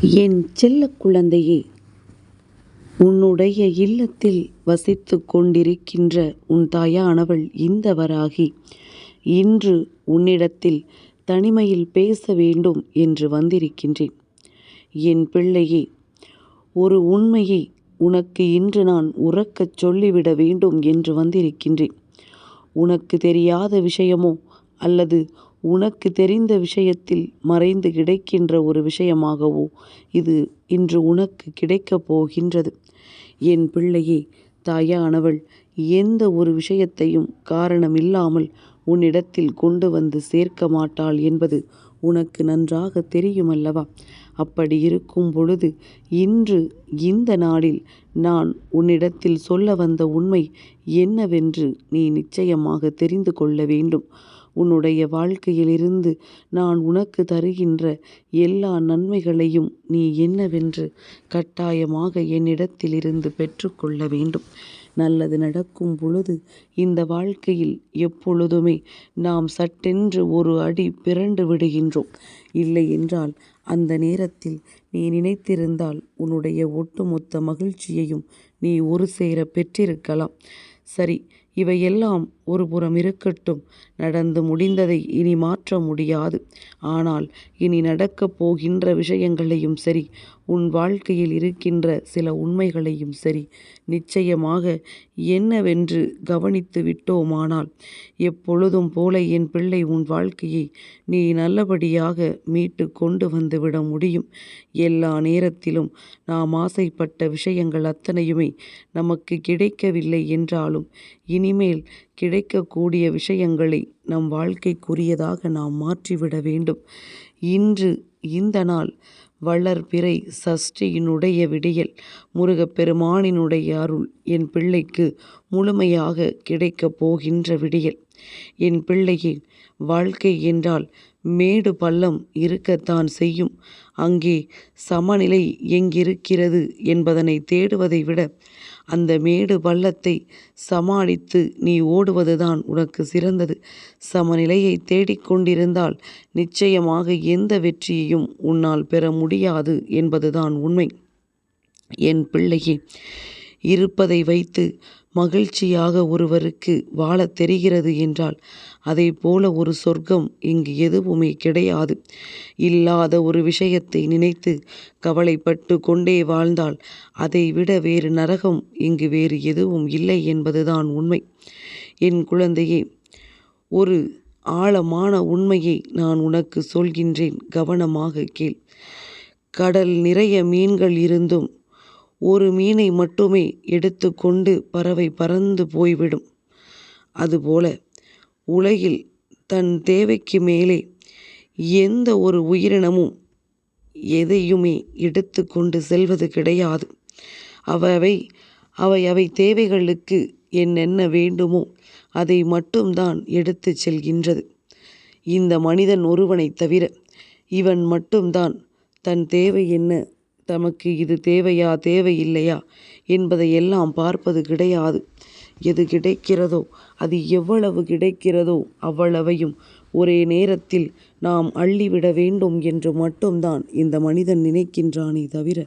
என் செல்ல குழந்தையே உன்னுடைய இல்லத்தில் வசித்து கொண்டிருக்கின்ற உன் தாயானவள் இந்த வராகி இன்று உன்னிடத்தில் தனிமையில் பேச வேண்டும் என்று வந்திருக்கின்றேன். என் பிள்ளையே ஒரு உண்மையை உனக்கு இன்று நான் உறக்கச் சொல்லிவிட வேண்டும் என்று வந்திருக்கின்றேன். உனக்கு தெரியாத விஷயமோ அல்லது உனக்கு தெரிந்த விஷயத்தில் மறைந்து கிடைக்கின்ற ஒரு விஷயமாகவோ இது இன்று உனக்கு கிடைக்கப் போகின்றது. என் பிள்ளையே தாயானவள் எந்த ஒரு விஷயத்தையும் காரணமில்லாமல் உன்னிடத்தில் கொண்டு வந்து சேர்க்க மாட்டாள் என்பது உனக்கு நன்றாக தெரியுமல்லவா? அப்படி இருக்கும் பொழுது இன்று இந்த நாளில் நான் உன்னிடத்தில் சொல்ல வந்த உண்மை என்னவென்று நீ நிச்சயமாக தெரிந்து கொள்ள வேண்டும். உன்னுடைய வாழ்க்கையிலிருந்து நான் உனக்கு தருகின்ற எல்லா நன்மைகளையும் நீ என்னவென்று கட்டாயமாக என்னிடத்திலிருந்து பெற்றுக்கொள்ள வேண்டும். நல்லது நடக்கும் பொழுது இந்த வாழ்க்கையில் எப்பொழுதுமே நாம் சட்டென்று ஒரு அடி பிறண்டு விடுகின்றோம். இல்லை என்றால் அந்த நேரத்தில் நீ நினைத்திருந்தால் உன்னுடைய ஒட்டுமொத்த மகிழ்ச்சியையும் நீ ஒரு சேர பெற்றிருக்கலாம். சரி இவையெல்லாம் ஒரு புறம் இருக்கட்டும். நடந்து முடிந்ததை இனி மாற்ற முடியாது. ஆனால் இனி நடக்கப் போகின்ற விஷயங்களையும் சரி உன் வாழ்க்கையில் இருக்கின்ற சில உண்மைகளையும் சரி நிச்சயமாக என்னவென்று கவனித்து விட்டோமானால் எப்பொழுதும் போல என் பிள்ளை உன் வாழ்க்கையை நீ நல்லபடியாக மீட்டு கொண்டு வந்துவிட முடியும். எல்லா நேரத்திலும் நாம் ஆசைப்பட்ட விஷயங்கள் அத்தனையுமே நமக்கு கிடைக்கவில்லை என்றாலும் இனிமேல் கிடைக்கக்கூடிய விஷயங்களை நம் வாழ்க்கைக்குரியதாக நாம் மாற்றிவிட வேண்டும். இன்று இந்த நாள் வளர்பிறை சஷ்டியினுடைய விடியல். முருகப்பெருமானினுடைய அருள் என் பிள்ளைக்கு முழுமையாக கிடைக்கப் போகின்ற விடியல். என் பிள்ளையே வாழ்க்கை என்றால் மேடு பள்ளம் இருக்கத்தான் செய்யும். அங்கே சமநிலை எங்கிருக்கிறது என்பதனை தேடுவதை விட அந்த மேடு பள்ளத்தை சமாளித்து நீ ஓடுவதுதான் உனக்கு சிறந்தது. சமநிலையை தேடிக்கொண்டிருந்தால் நிச்சயமாக எந்த வெற்றியையும் உன்னால் பெற முடியாது என்பதுதான் உண்மை. என் பிள்ளையே இருப்பதை வைத்து மகிழ்ச்சியாக ஒருவருக்கு வாழத் தெரிகிறது என்றால் அதே போல ஒரு சொர்க்கம் இங்கு எதுவுமே கிடையாது. இல்லாத ஒரு விஷயத்தை நினைத்து கவலைப்பட்டு கொண்டே வாழ்ந்தால் அதை விட வேறு நரகம் இங்கு வேறு எதுவும் இல்லை என்பதுதான் உண்மை. என் குழந்தையே ஒரு ஆழமான உண்மையை நான் உனக்கு சொல்கின்றேன். கவனமாக கேள். கடல் நிறைய மீன்கள் இருந்தும் ஒரு மீனை மட்டுமே எடுத்துக்கொண்டு பறவை பறந்து போய்விடும். அதுபோல உலகில் தன் தேவைக்கு மேலே எந்த ஒரு உயிரினமும் எதையுமே எடுத்து கொண்டு செல்வது கிடையாது. அவை அவை அவை தேவைகளுக்கு என்னென்ன வேண்டுமோ அதை மட்டும்தான் எடுத்து செல்கின்றது. இந்த மனிதன் ஒருவனை தவிர இவன் மட்டும்தான் தன் தேவை என்ன தமக்கு இது தேவையா தேவையில்லையா என்பதை எல்லாம் பார்ப்பது கிடையாது. எது கிடைக்கிறதோ அது எவ்வளவு கிடைக்கிறதோ அவ்வளவையும் ஒரே நேரத்தில் நாம் அள்ளிவிட வேண்டும் என்று மட்டும்தான் இந்த மனிதன் நினைக்கின்றானே தவிர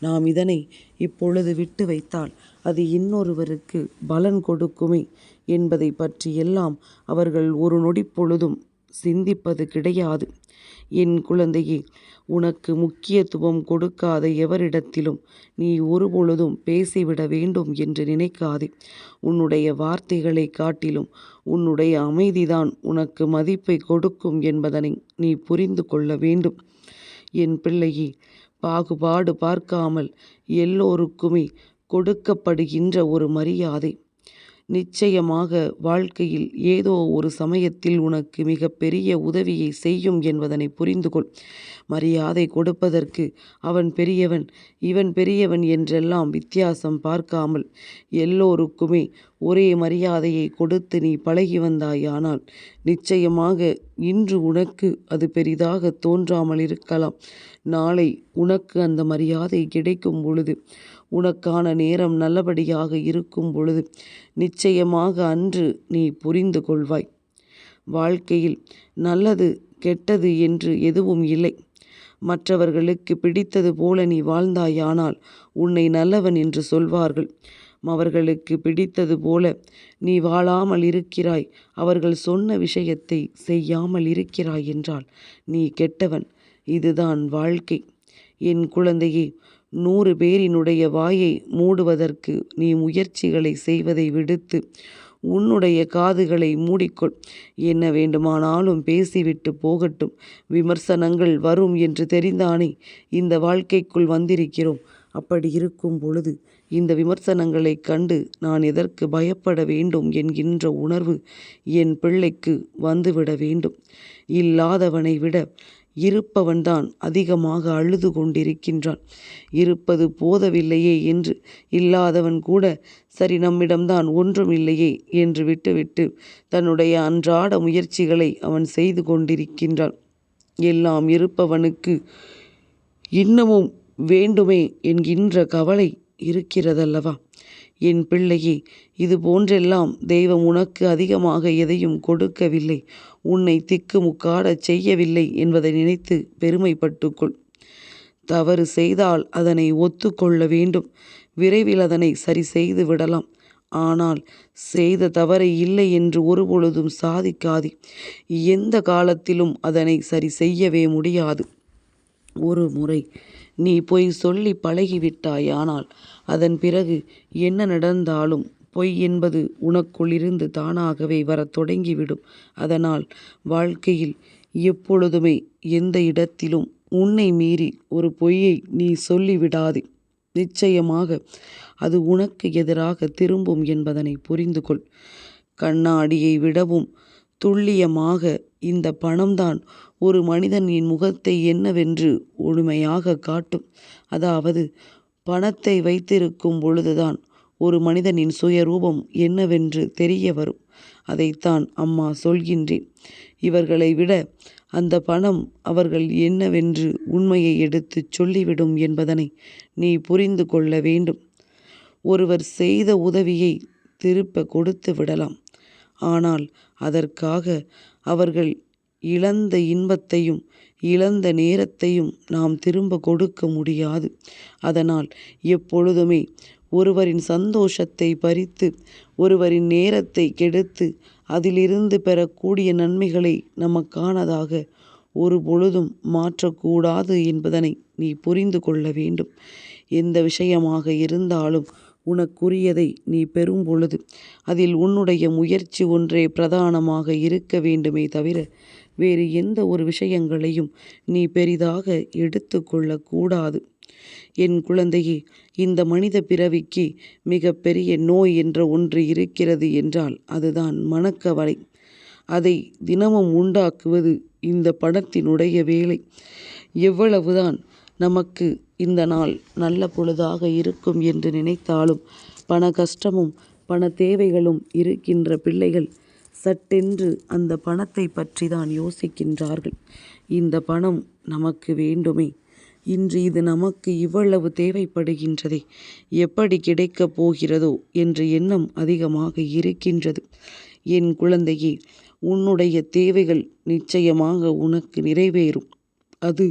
நாம் இதனை இப்பொழுது விட்டு வைத்தால் அது இன்னொருவருக்கு பலன் கொடுக்குமே என்பதை பற்றியெல்லாம் அவர்கள் ஒரு நொடி பொழுதும் சிந்திப்பது கிடையாது. என் குழந்தையே உனக்கு முக்கியத்துவம் கொடுக்காத எவரிடத்திலும் நீ ஒருபொழுதும் பேசிவிட வேண்டும் என்று நினைக்காதே. உன்னுடைய வார்த்தைகளை காட்டிலும் உன்னுடைய அமைதிதான் உனக்கு மதிப்பை கொடுக்கும் என்பதனை நீ புரிந்து கொள்ள வேண்டும். என் பிள்ளையே பாகுபாடு பார்க்காமல் எல்லோருக்குமே கொடுக்கப்படுகின்ற ஒரு மரியாதை. நிச்சயமாக வாழ்க்கையில் ஏதோ ஒரு சமயத்தில் உனக்கு மிக பெரிய உதவியை செய்யும் என்பதனை புரிந்துகொள். மரியாதை கொடுப்பதற்கு அவன் பெரியவன் இவன் பெரியவன் என்றெல்லாம் வித்தியாசம் பார்க்காமல் எல்லோருக்குமே ஒரே மரியாதையை கொடுத்து நீ பழகி வந்தாயானால் நிச்சயமாக இன்று உனக்கு அது பெரிதாக தோன்றாமல் இருக்கலாம். நாளை உனக்கு அந்த மரியாதை கிடைக்கும் பொழுது உனக்கான நேரம் நல்லபடியாக இருக்கும் பொழுது நிச்சயமாக அன்று நீ புரிந்து கொள்வாய். வாழ்க்கையில் நல்லது கெட்டது என்று எதுவும் இல்லை. மற்றவர்களுக்கு பிடித்தது போல நீ வாழ்ந்தாயானால் உன்னை நல்லவன் என்று சொல்வார்கள். அவர்களுக்கு பிடித்தது போல நீ வாழாமல் இருக்கிறாய். அவர்கள் சொன்ன விஷயத்தை செய்யாமல் இருக்கிறாய் என்றால் நீ கெட்டவன். இதுதான் வாழ்க்கை. என் குழந்தையே நூறு பேரினுடைய வாயை மூடுவதற்கு நீ முயற்சிகளை செய்வதை விடுத்து உன்னுடைய காதுகளை மூடிக்கொள். என்ன வேண்டுமானாலும் பேசிவிட்டு போகட்டும். விமர்சனங்கள் வரும் என்று தெரிந்தானே இந்த வாழ்க்கைக்குள் வந்திருக்கிறோம். அப்படி இருக்கும் பொழுது இந்த விமர்சனங்களை கண்டு நான் எதற்கு பயப்பட வேண்டும் என்கின்ற உணர்வு என் பிள்ளைக்கு வந்துவிட வேண்டும். இல்லாதவனை விட இருப்பவன்தான் அதிகமாக அழுது கொண்டிருக்கின்றான். இருப்பது போதவில்லையே என்று இல்லாதவன் கூட சரி நம்மிடம்தான் ஒன்றும் இல்லையே என்று விட்டுவிட்டு தன்னுடைய அன்றாட முயற்சிகளை அவன் செய்து கொண்டிருக்கின்றான். எல்லாம் இருப்பவனுக்கு இன்னமும் வேண்டுமே என்கின்ற கவலை இருக்கிறதல்லவா? என் பிள்ளையே இது போன்றெல்லாம் தெய்வம் உனக்கு அதிகமாக எதையும் கொடுக்கவில்லை. உன்னை திக்குமுக்காடச் செய்யவில்லை என்பதை நினைத்து பெருமைப்பட்டுக்கொள். தவறு செய்தால் அதனை ஒத்துக்கொள்ள வேண்டும். விரைவில் அதனை சரி செய்து விடலாம். ஆனால் செய்த தவறை இல்லை என்று ஒருபொழுதும் சாதிக்காதே. எந்த காலத்திலும் அதனை சரி செய்யவே முடியாது. ஒரு முறை நீ பொய் சொல்லி பழகிவிட்டாயானால் அதன் பிறகு என்ன நடந்தாலும் பொய் என்பது உனக்குள்ளிருந்து தானாகவே வரத் தொடங்கிவிடும். அதனால் வாழ்க்கையில் எப்பொழுதுமே எந்த இடத்திலும் உன்னை மீறி ஒரு பொய்யை நீ சொல்லிவிடாதே. நிச்சயமாக அது உனக்கு எதிராக திரும்பும் என்பதனை புரிந்து கொள் கண்ணாடியை விடவும் துல்லியமாக இந்த பணம்தான் ஒரு மனிதனின் முகத்தை என்னவென்று ஒழுமையாக காட்டும். அதாவது பணத்தை வைத்திருக்கும் பொழுதுதான் ஒரு மனிதனின் சுயரூபம் என்னவென்று தெரிய வரும். அதைத்தான் அம்மா சொல்கின்றேன். இவர்களை விட அந்த பணம் அவர்கள் என்னவென்று உண்மையை எடுத்துச் சொல்லிவிடும் என்பதனை நீ புரிந்து கொள்ள வேண்டும். ஒருவர் செய்த உதவியை திருப்ப கொடுத்து விடலாம். ஆனால் அதற்காக அவர்கள் இழந்த இன்பத்தையும் இழந்த நேரத்தையும் நாம் திரும்ப கொடுக்க முடியாது. அதனால் எப்பொழுதுமே ஒருவரின் சந்தோஷத்தை பறித்து ஒருவரின் நேரத்தை கெடுத்து அதிலிருந்து பெறக்கூடிய நன்மைகளை நமக்கானதாக ஒரு பொழுதும் மாற்றக்கூடாது என்பதனை நீ புரிந்து கொள்ள வேண்டும். எந்த விஷயமாக இருந்தாலும் உனக்குரியதை நீ பெறும் பொழுது அதில் உன்னுடைய முயற்சி ஒன்றே பிரதானமாக இருக்க வேண்டுமே தவிர வேறு எந்த ஒரு விஷயங்களையும் நீ பெரிதாக எடுத்து கொள்ளக்கூடாது என் குழந்தையே இந்த மனித பிறவிக்கு மிக பெரிய நோய் என்ற ஒன்று இருக்கிறது என்றால் அதுதான் மனக்கவலை. அதை தினமும் உண்டாக்குவது இந்த பணத்தினுடைய வேலை. எவ்வளவுதான் நமக்கு இந்த நாள் நல்ல பொழுதாக இருக்கும் என்று நினைத்தாலும் பண கஷ்டமும் பண தேவைகளும் இருக்கின்ற பிள்ளைகள் சட்டென்று அந்த பணத்தை பற்றி தான் யோசிக்கின்றார்கள். இந்த பணம் நமக்கு வேண்டுமே. இன்று இது நமக்கு இவ்வளவு தேவைப்படுகின்றதே. எப்படி கிடைக்கப் போகிறதோ என்ற எண்ணம் அதிகமாக இருக்கின்றது. என் குழந்தையே உன்னுடைய தேவைகள் நிச்சயமாக உனக்கு நிறைவேறும். அது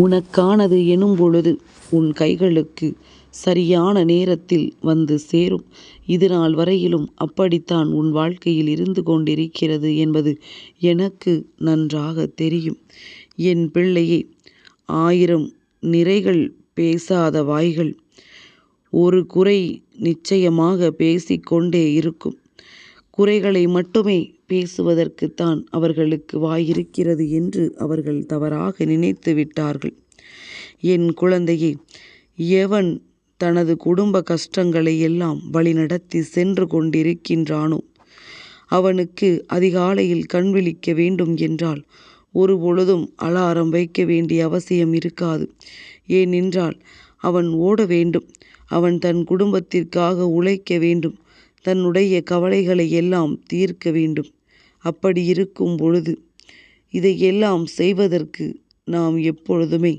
உனக்கானது எனும் பொழுது உன் கைகளுக்கு சரியான நேரத்தில் வந்து சேரும். இது நாள் வரையிலும் அப்படித்தான் உன் வாழ்க்கையில் இருந்து கொண்டிருக்கிறது என்பது எனக்கு நன்றாக தெரியும். என் பிள்ளையே ஆயிரம் நிறைகள் பேசாத வாய்கள் ஒரு குறை நிச்சயமாக பேசிக்கொண்டே இருக்கும். குறைகளை மட்டுமே பேசுவதற்குத்தான் அவர்களுக்கு வாயிருக்கிறது என்று அவர்கள் தவறாக நினைத்து விட்டார்கள் என் குழந்தையே எவன் தனது குடும்ப கஷ்டங்களை எல்லாம் வழிநடத்தி சென்று கொண்டிருக்கின்றானோ? அவனுக்கு அதிகாலையில் கண் விழிக்க வேண்டும் என்றால் ஒரு பொழுதும் அலாரம் வைக்க வேண்டிய அவசியம் இருக்காது. ஏனென்றால் அவன் ஓட வேண்டும் அவன் தன் குடும்பத்திற்காக உழைக்க வேண்டும் தன்னுடைய கவலைகளை எல்லாம் தீர்க்க வேண்டும். அப்படி இருக்கும் பொழுது இதையெல்லாம் செய்வதற்கு நாம் எப்பொழுதுமே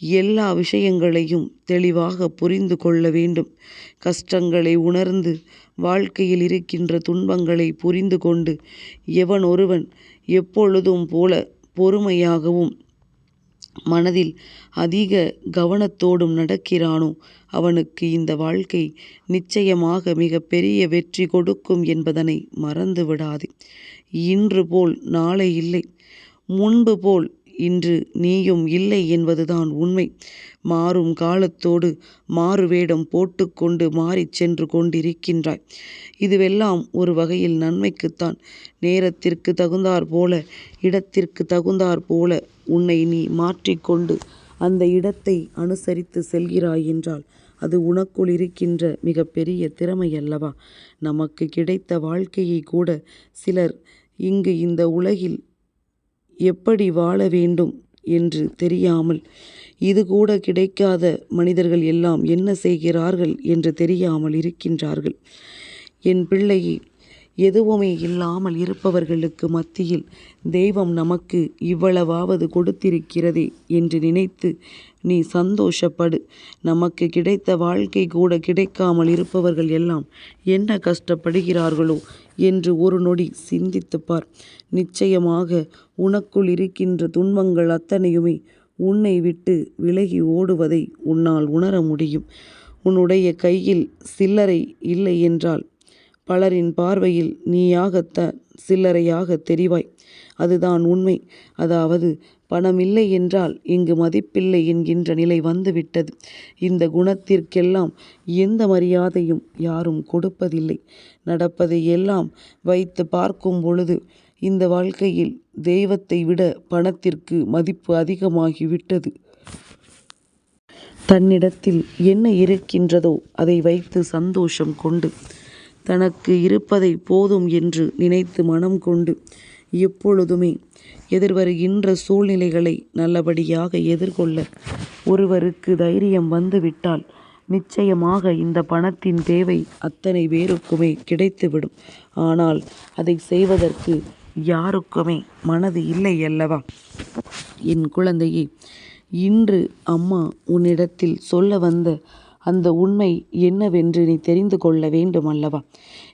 எல்லா விஷயங்களையும் தெளிவாக புரிந்து கொள்ள வேண்டும் கஷ்டங்களை உணர்ந்து வாழ்க்கையில் இருக்கின்ற துன்பங்களை புரிந்து கொண்டு எவன் ஒருவன் எப்பொழுதும் போல பொறுமையாகவும் மனதில் அதிக கவனத்தோடும் நடக்கிறானோ அவனுக்கு இந்த வாழ்க்கை நிச்சயமாக மிக பெரிய வெற்றி கொடுக்கும் என்பதனை மறந்து விடாது இன்று போல் நாளை இல்லை. முன்பு போல் இன்று நீயும் இல்லை என்பதுதான் உண்மை. மாறும் காலத்தோடு மாறுவேடம் போட்டுக்கொண்டு மாறிச் சென்று கொண்டிருக்கின்றாய். இதுவெல்லாம் ஒரு வகையில் நன்மைக்குத்தான். நேரத்திற்கு தகுந்தாற் போல இடத்திற்கு தகுந்தாற் போல உன்னை நீ மாற்றிக்கொண்டு அந்த இடத்தை அனுசரித்து செல்கிறாய் என்றால் அது உனக்குள் இருக்கின்ற மிகப்பெரிய திறமையல்லவா? நமக்கு கிடைத்த வாழ்க்கையை கூட சிலர் இங்கு இந்த உலகில் எப்படி வாழ வேண்டும் என்று தெரியாமல் இதுகூட கிடைக்காத மனிதர்கள் எல்லாம் என்ன செய்கிறார்கள் என்று தெரியாமல் இருக்கின்றார்கள். என் பிள்ளையை எதுவுமே இல்லாமல் இருப்பவர்களுக்கு மத்தியில் தெய்வம் நமக்கு இவ்வளவாவது கொடுத்திருக்கிறதே என்று நினைத்து நீ சந்தோஷப்படு. நமக்கு கிடைத்த வாழ்க்கை கூட கிடைக்காமல் இருப்பவர்கள் எல்லாம் என்ன கஷ்டப்படுகிறார்களோ என்று ஒரு நொடி சிந்தித்துப்பார் நிச்சயமாக உனக்குள் இருக்கின்ற துன்பங்கள் அத்தனையுமே உன்னை விட்டு விலகி ஓடுவதை உன்னால் உணர முடியும். உன்னுடைய கையில் சில்லறை இல்லை என்றால் பலரின் பார்வையில் நீயாகத்தான் சில்லறையாகத் தெரிவாய். அதுதான் உண்மை. அதாவது பணமில்லை என்றால் இங்கு மதிப்பில்லை என்கின்ற நிலை வந்துவிட்டது. இந்த குணத்திற்கெல்லாம் எந்த மரியாதையும் யாரும் கொடுப்பதில்லை. நடப்பதை எல்லாம் வைத்து பார்க்கும் பொழுது இந்த வாழ்க்கையில் தெய்வத்தை விட பணத்திற்கு மதிப்பு அதிகமாகிவிட்டது தன்னிடத்தில் என்ன இருக்கின்றதோ அதை வைத்து சந்தோஷம் கொண்டு தனக்கு இருப்பதை போதும் என்று நினைத்து மனம் கொண்டு எப்பொழுதுமே எதிர்வருகின்ற சூழ்நிலைகளை நல்லபடியாக எதிர்கொள்ள ஒருவருக்கு தைரியம் வந்துவிட்டால் நிச்சயமாக இந்த பணத்தின் தேவை அத்தனை பேருக்குமே கிடைத்துவிடும். ஆனால் அதை செய்வதற்கு யாருக்குமே மனது இல்லை அல்லவா என் குழந்தையே இன்று அம்மா உன்னிடத்தில் சொல்ல வந்த அந்த உண்மை என்னவென்று நீ தெரிந்து கொள்ள வேண்டுமல்லவா?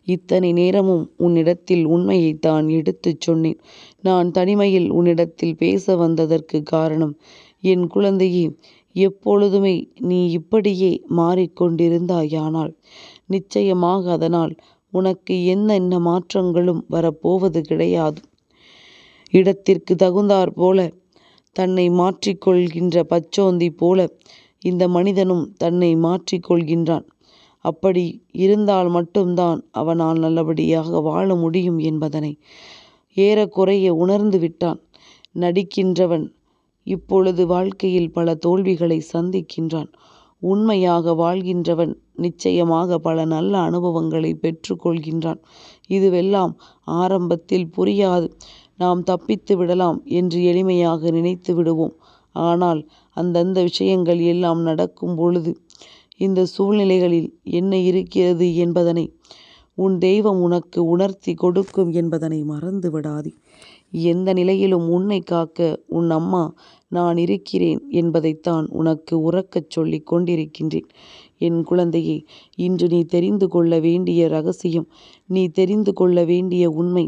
இத்தனை நேரமும் உன்னிடத்தில் உண்மையைத்தான் எடுத்துச் சொன்னேன். நான் தனிமையில் உன்னிடத்தில் பேச வந்ததற்கு காரணம் என் குழந்தையே எப்பொழுதுமே நீ இப்படியே மாறிக்கொண்டிருந்தாயானால் நிச்சயமாக அதனால் உனக்கு என்னென்ன மாற்றங்களும் வரப்போவது கிடையாது. இடத்திற்கு தகுந்தாற் போல தன்னை மாற்றிக்கொள்கின்ற பச்சோந்தி போல இந்த மனிதனும் தன்னை மாற்றிக் கொள்கின்றான். அப்படி இருந்தால் மட்டும்தான் அவனால் நல்லபடியாக வாழ முடியும் என்பதனை ஏறக்குறைய உணர்ந்து விட்டான். நடிக்கின்றவன் இப்பொழுது வாழ்க்கையில் பல தோல்விகளை சந்திக்கின்றான். உண்மையாக வாழ்கின்றவன் நிச்சயமாக பல நல்ல அனுபவங்களை பெற்றுக்கொள்கின்றான் இதுவெல்லாம் ஆரம்பத்தில் புரியாது. நாம் தப்பித்து விடலாம் என்று எளிமையாக நினைத்து விடுவோம். ஆனால் அந்தந்த விஷயங்கள் எல்லாம் நடக்கும் பொழுது இந்த சூழ்நிலைகளில் என்ன இருக்கிறது என்பதனை உன் தெய்வம் உனக்கு உணர்த்திக் கொடுக்கும் என்பதனை மறந்து விடாதே. எந்த நிலையிலும் உன்னை காக்க உன் அம்மா நான் இருக்கிறேன் என்பதைத்தான் உனக்கு உறக்கச் சொல்லிக் கொண்டிருக்கின்றேன். என் குழந்தையே இன்று நீ தெரிந்து கொள்ள வேண்டிய ரகசியம் நீ தெரிந்து கொள்ள வேண்டிய உண்மை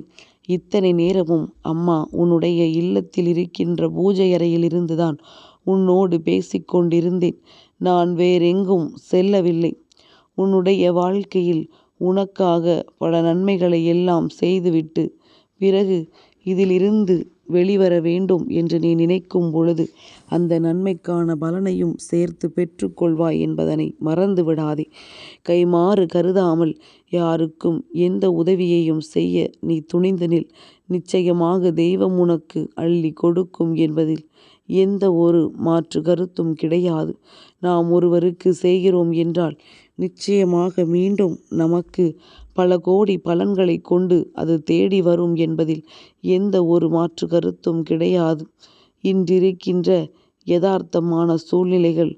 இத்தனை நேரமும் அம்மா உன்னுடைய இல்லத்தில் இருக்கின்ற பூஜை அறையிலிருந்துதான் உன்னோடு பேசிக்கொண்டிருந்தேன் நான் வேறெங்கும் செல்லவில்லை. உன்னுடைய வாழ்க்கையில் உனக்காக பல நன்மைகளை எல்லாம் செய்துவிட்டு பிறகு இதிலிருந்து வெளிவர வேண்டும் என்று நீ நினைக்கும் பொழுது அந்த நன்மைக்கான பலனையும் சேர்த்து பெற்றுக்கொள்வாய் என்பதனை மறந்து விடாதே. கைம்மாறு கருதாமல் யாருக்கும் எந்த உதவியையும் செய்ய நீ துணிந்து நில். நிச்சயமாக தெய்வம் உனக்கு அள்ளி கொடுக்கும் என்பதில் எந்த ஒரு மாற்று கருத்தும் கிடையாது. நாம் ஒருவருக்கு செய்கிறோம் என்றால் நிச்சயமாக மீண்டும் நமக்கு பல கோடி பலன்களை கொண்டு அது தேடி வரும் என்பதில் எந்த ஒரு மாற்று கருத்தும் கிடையாது. இன்றிருக்கின்ற யதார்த்தமான சூழ்நிலைகள்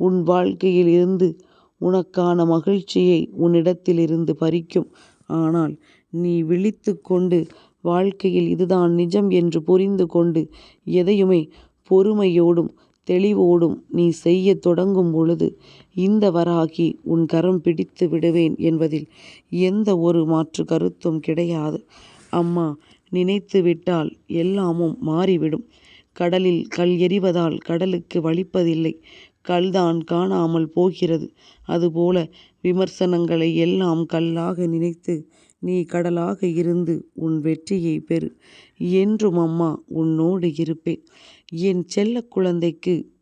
உன் வாழ்க்கையில் இருந்து உனக்கான மகிழ்ச்சியை உன்னிடத்திலிருந்து பறிக்கும். ஆனால் நீ விழித்து கொண்டு வாழ்க்கையில் இதுதான் நிஜம் என்று புரிந்து கொண்டு எதையுமே பொறுமையோடும் தெளிவோடும் நீ செய்யத் தொடங்கும் பொழுது இந்த வராகி உன் கரம் பிடித்து விடுவேன் என்பதில் எந்த ஒரு மாற்று கருத்தும் கிடையாது. அம்மா நினைத்து விட்டால் எல்லாமும் மாறிவிடும். கடலில் கல் எறிவதால் கடலுக்கு வலிப்பதில்லை கல்தான் காணாமல் போகிறது அதுபோல விமர்சனங்களை எல்லாம் கல்லாக நினைத்து நீ கடலாக இருந்து உன் வெற்றியை பெறு என்றும் அம்மா உன்னோடு இருப்பேன் என் செல்ல குழந்தைக்கு